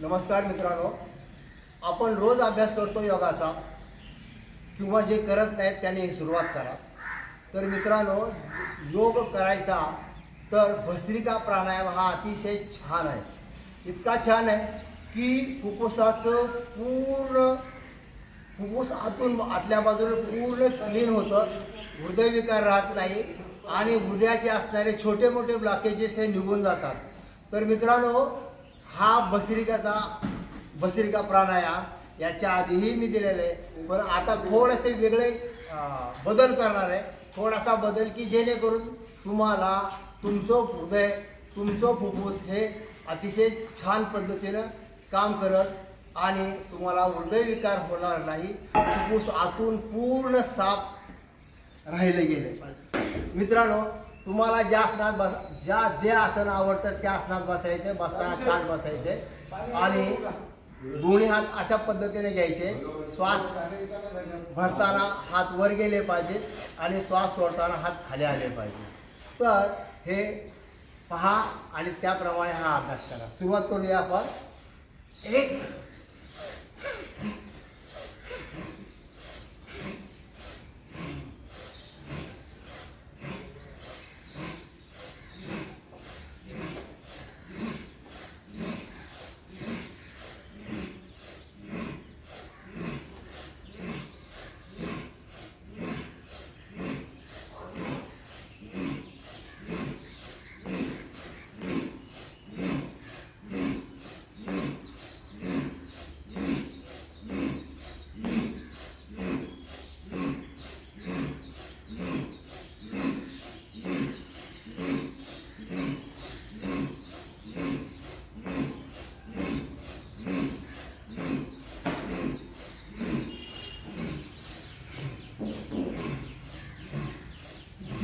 नमस्कार मित्रांनो. आपण रोज अभ्यास करतो योगाचा. किंवा जे करत नाहीत त्याने सुरुवात करा. तर मित्रांनो योग करायचा तर भस्त्रिका प्राणायाम हा अतिशय छान आहे. इतका छान आहे की फुफ्फुसाचं पूर्ण फुफ्फुस आतून आतल्या बाजूला पूर्ण क्लीन होतं. हृदयविकार राहत नाही आणि हृदयाचे असणारे छोटे मोठे ब्लॉकेजेस हे निघून जातात. तर मित्रांनो हा बसिरिकाचा बसिरिका प्राणायाम याच्या आधीही मी दिलेले आहे. पण आता थोडेसे वेगळे बदल करणार आहे. थोडासा बदल की जेणेकरून तुम्हाला तुमचं हृदय तुमचं फुफ्फुस हे अतिशय छान पद्धतीनं काम करत आणि तुम्हाला हृदयविकार होणार नाही. फुफ्फुस आतून पूर्ण साफ राहिले गेले मित्रांनो तुम्हाला ज्या आसनात बस ज्या जे आसन आवडतं त्या आसनात बसायचे बसताना ताट बसायचे. आणि दोन्ही हात अशा पद्धतीने घ्यायचे. श्वास भरताना हात वर गेले पाहिजेत आणि श्वास सोडताना हात खाली आले पाहिजे. तर हे पहा आणि त्याप्रमाणे हा अभ्यास करा. सुरुवात करूया आपण. एक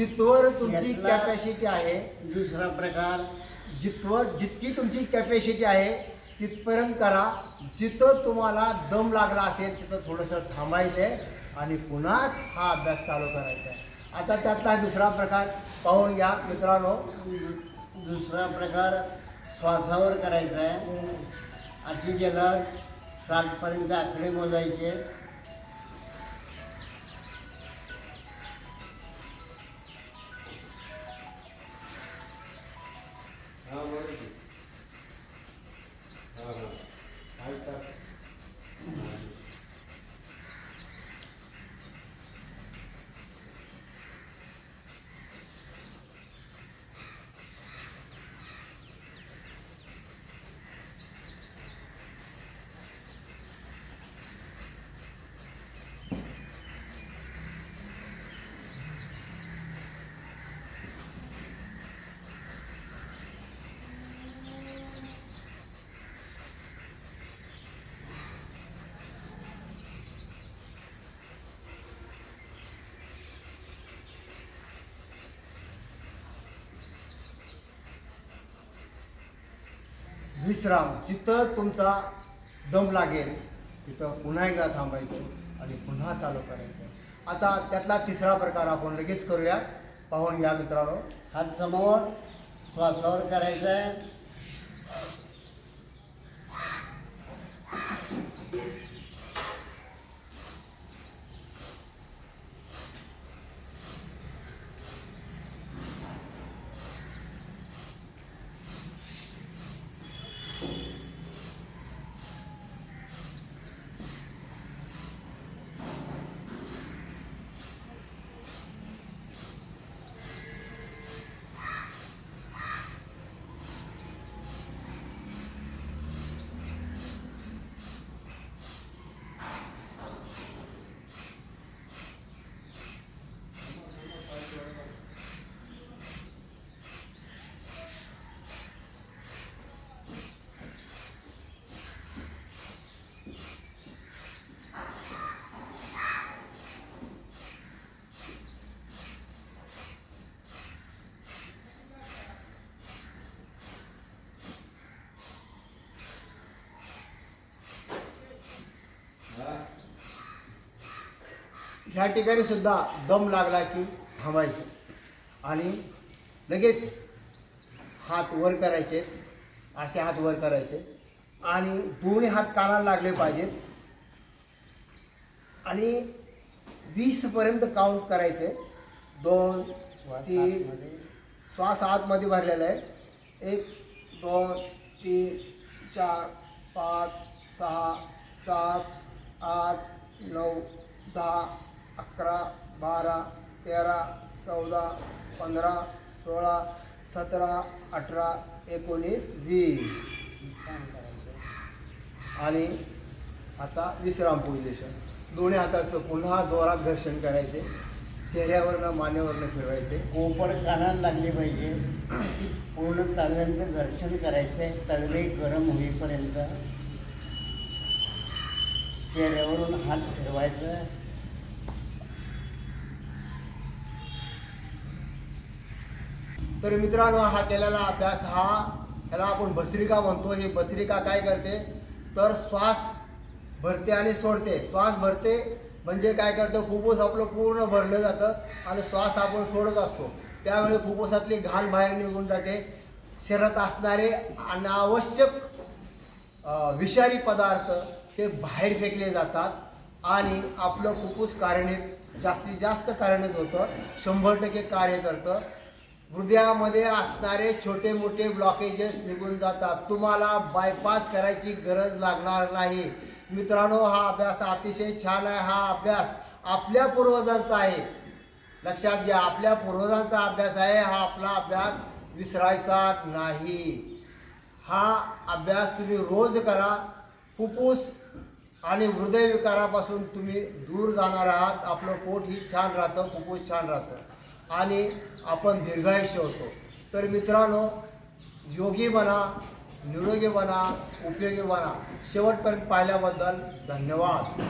जिथवर तुमची यातला- कॅपॅसिटी आहे दुसरा प्रकार. जिथवर जितकी तुमची कॅपॅसिटी आहे तिथपर्यंत करा. जिथं तुम्हाला दम लागला असेल तिथं थोडंसं थांबायचं आहे आणि पुन्हाच हा अभ्यास चालू करायचा आहे आता त्यातला दुसरा प्रकार पाहून घ्या मित्रांनो. दुसरा प्रकार श्वासावर करायचा आहे अति जलद सातपर्यंत आकडे मोजायचे. विश्राम. जिथं तुमचा दम लागेल तिथं पुन्हा एकदा थांबायचं आणि पुन्हा चालू करायचं. आता त्यातला तिसरा प्रकार आपण लगेच करूया. पाहून घ्या मित्रांनो. हात समोर श्वासावर करायचा आहे. Amen. ह्या ठिकाणी सुद्धा दम लागला की थांबायचं. आणि लगेच हात वर करायचे असे हात वर करायचे. आणि दोन्ही हात कानाला लागले पाहिजेत. आणि वीसपर्यंत काउंट करायचे. दोन तीन श्वास आतमध्ये भरलेला आहे. एक दोन तीन चार पाच सहा सात आठ नऊ दहा अकरा बारा तेरा चौदा पंधरा सोळा सतरा अठरा एकोणीस वीस. करायचं आणि आता विश्राम पोझिशन दोन्ही हाताचं पुन्हा जोरात घर्षण करायचे. चेहऱ्यावरनं मानेवरनं फिरवायचे. कोपर कानाला लागली पाहिजे. पूर्ण तळव्यांचं घर्षण करायचं आहे तळवे गरम होईपर्यंत चेहऱ्यावरून हात फिरवायचा. तर मित्रांनो हा केलेला अभ्यास हा ह्याला आपण भस्रिका म्हणतो. ही भस्रिका काय करते? तर श्वास भरते आणि सोडते. श्वास भरते म्हणजे काय करतं? फुफ्फुस आपलं पूर्ण भरलं जातं आणि श्वास आपण सोडत असतो. त्यावेळी फुफ्फुसातली घाण बाहेर निघून जाते. शरीरात असणारे अनावश्यक विषारी पदार्थ हे बाहेर फेकले जातात आणि आपलं फुफ्फुस कार्यान्वित जास्तीत जास्त कार्यान्वित होतं. शंभर टक्के कार्य करतं. हृदयामध्ये असणारे छोटे मोठे ब्लॉकेजेस निघून जातात. तुम्हाला बायपास करायची गरज लागणार नाही. मित्रांनो हा अभ्यास अतिशय छान आहे. हा अभ्यास आपल्या पूर्वजांचा आहे. लक्षात घ्या आपल्या पूर्वजांचा अभ्यास आहे. हा आपला अभ्यास विसरायचा नाही. हा अभ्यास तुम्ही रोज करा. फुफ्फुस आणि हृदयविकारापासून तुम्ही दूर जाणार आहात. आपलं पोट ही छान राहतं फुफ्फुस छान राहतं. आणि आपण दीर्घायुष्य होतो. तर मित्रांनो योगी बना निरोगी बना उपयोगी बना. शेवटपर्यंत पाहिल्याबद्दल धन्यवाद.